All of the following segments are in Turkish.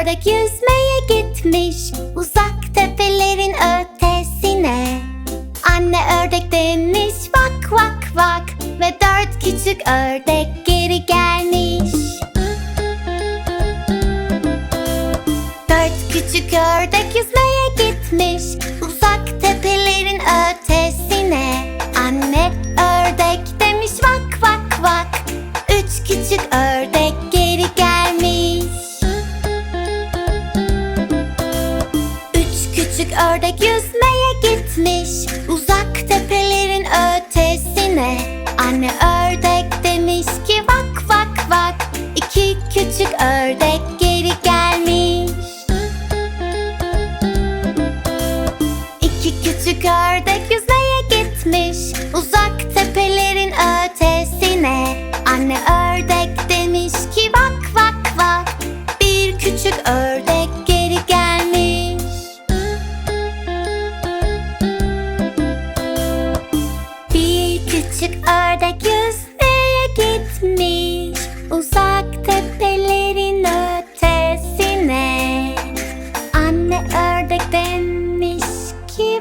ördek yüzmeye gitmiş Uzak tepelerin ötesine. Anne ördek demiş vak vak vak. Ve dört küçük ördek geri gelmiş. Dört küçük ördek yüzmeye gitmiş Uzak tepelerin ötesine. Anne ördek demiş vak vak vak. Üç küçük ördek ördek yüzmeye gitmiş Uzak tepelerin ötesine. Anne ördek demiş ki vak vak vak İki küçük ördek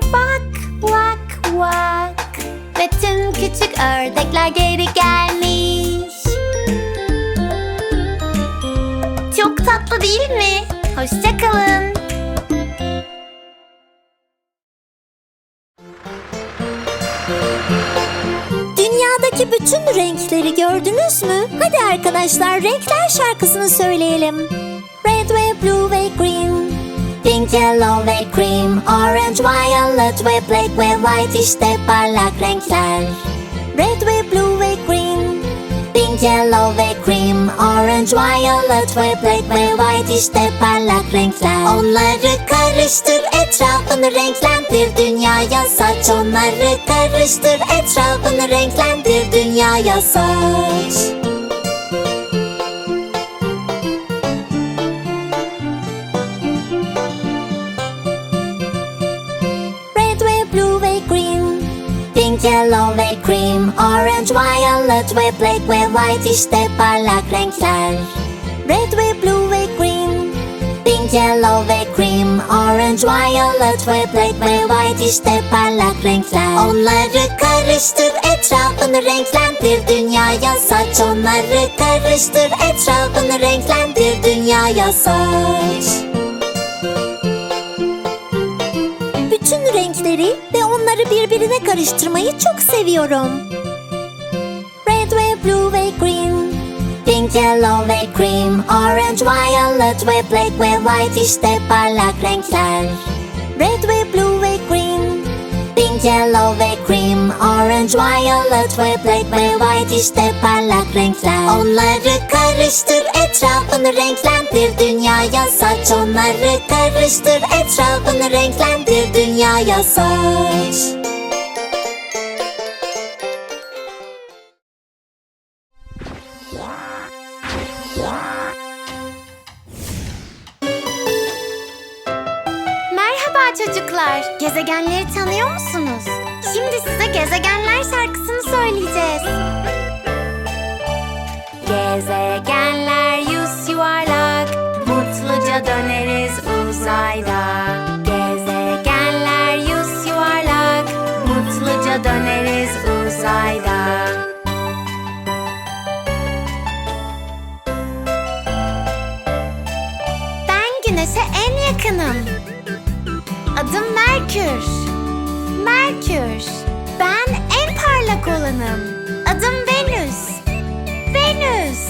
ki vak vak vak Ve tüm küçük ördekler geri gelmiş Çok tatlı değil mi? Hoşçakalın. Dünyadaki bütün renkleri gördünüz mü? Hadi arkadaşlar renkler şarkısını söyleyelim. Red ve blue ve green. Pink, yellow ve cream. Orange, violet ve black ve white işte parlak renkler. Red ve blue ve green. Pink, yellow ve cream. Orange, violet ve black ve white işte parlak renkler. Onları karıştır etrafını renklendir dünyaya saç. Onları karıştır etrafını renklendir dünyaya saç. Yellow ve cream Orange, violet ve black ve white işte parlak renkler. Red ve blue ve green Pink, yellow ve cream Orange, violet ve black ve white işte parlak renkler. Onları karıştır etrafını renklendir dünyaya saç. Onları karıştır etrafını renklendir dünyaya saç birbirine karıştırmayı çok seviyorum. Red ve blue ve green, pink, yellow ve cream, orange, violet ve black ve white işte parlak renkler. Red ve blue ve green, pink, yellow ve cream, orange, violet ve black ve white işte parlak renkler. Onları karıştır etrafını renklendir dünyaya saç. Onları karıştır etrafını renklendir dünyaya saç. Çocuklar. Gezegenleri tanıyor musunuz? Şimdi size gezegenler şarkısını söyleyeceğiz. Gezegenler yüz yuvarlak Mutluca döneriz uzayda Merkür. Merkür. Ben en parlak olanım. Adım Venüs. Venüs.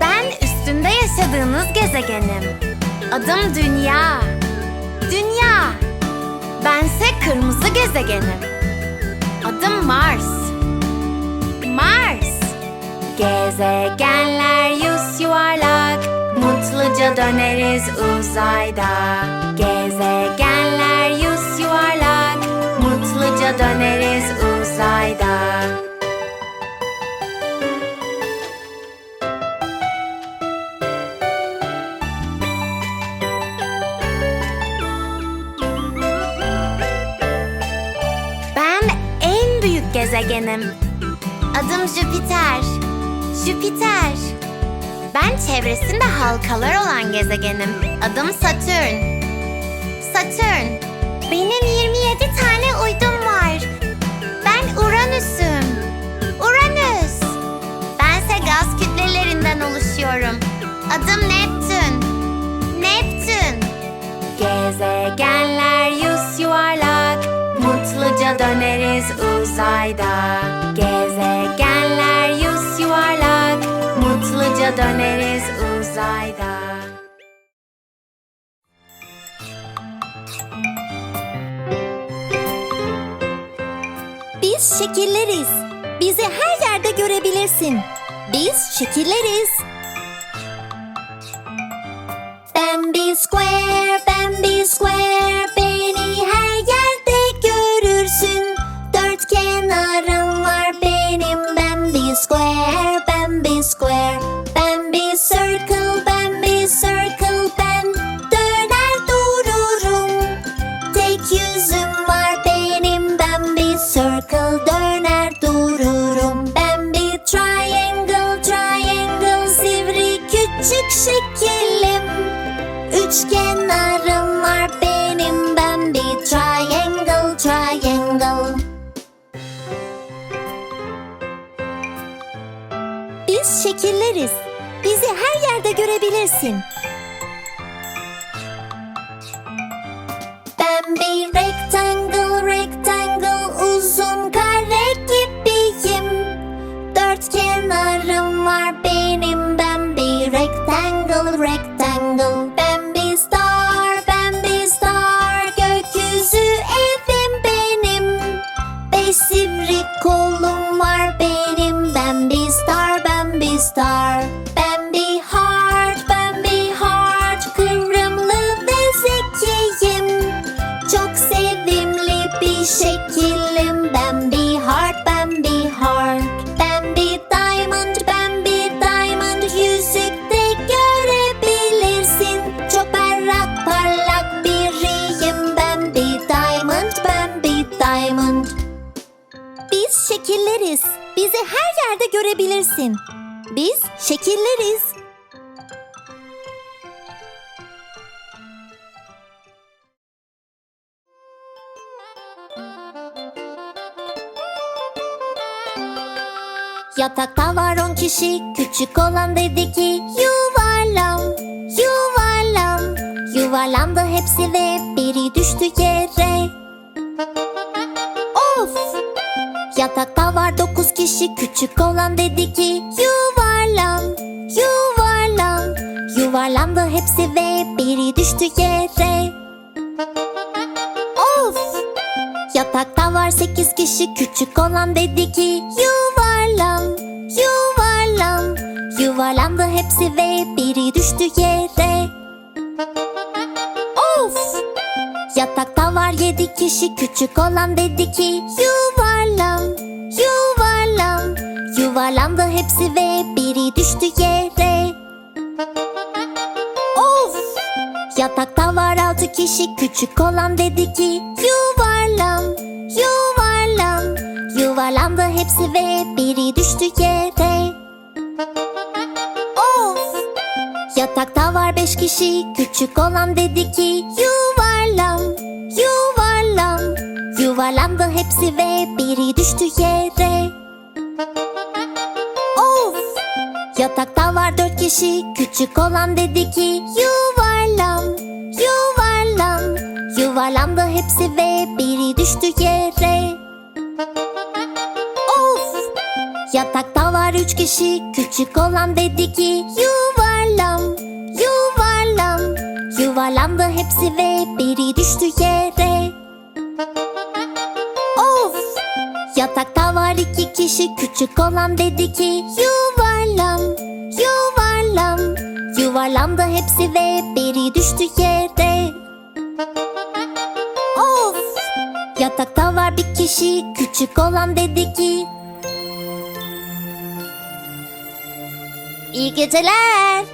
Ben üstünde yaşadığınız gezegenim. Adım Dünya. Dünya. Bense kırmızı gezegenim. Adım Mars. Mars. Gezegenler yüz yuvarlak Mutluca döneriz uzayda gezegenim. Adım Jüpiter. Jüpiter. Ben çevresinde halkalar olan gezegenim. Adım Satürn. Satürn. Benim 27 tane Mutluca döneriz uzayda Biz şekilleriz. Bizi her yerde görebilirsin. Biz şekilleriz. Ben bir square, triangle Biz şekilleriz. Bizi her yerde görebilirsin. Ben bir rectangle, rectangle Bizi her yerde görebilirsin. Biz şekilleriz. Yatakta var on kişi Küçük olan dedi ki Yuvarlan, yuvarlan Yuvarlandı hepsi ve biri düştü yere Yatakta var dokuz kişi. Küçük olan dedi ki Yuvarlan, yuvarlan. Yuvarlandı hepsi ve biri düştü yere. Of! Yatakta var sekiz kişi. Küçük olan dedi ki Yuvarlan, yuvarlan. Yuvarlandı hepsi ve biri düştü yere. Of! Yatakta var yedi kişi. Küçük olan dedi ki Yuvarlan, Yuvarlandı hepsi ve biri düştü yere. Of! Yatakta var altı kişi Küçük olan dedi ki Yuvarlan, yuvarlan. Yuvarlandı hepsi ve biri düştü yere. Of! Yatakta var beş kişi Küçük olan dedi ki Yuvarlan, yuvarlan. Yuvarlandı hepsi ve biri düştü yere Yatakta var dört kişi Küçük olan dedi ki Yuvarlan, yuvarlan. Yuvarlandı hepsi ve biri düştü yere. Of! Yatakta var üç kişi Küçük olan dedi ki Yuvarlan, yuvarlan. Yuvarlandı hepsi ve biri düştü yere. Of! Yatakta var iki kişi Küçük olan dedi ki Yuvarlan, yuvarlan Yuvarlandı hepsi ve biri düştü yere Of! Yatakta var bir kişi Küçük olan dedi ki İyi geceler.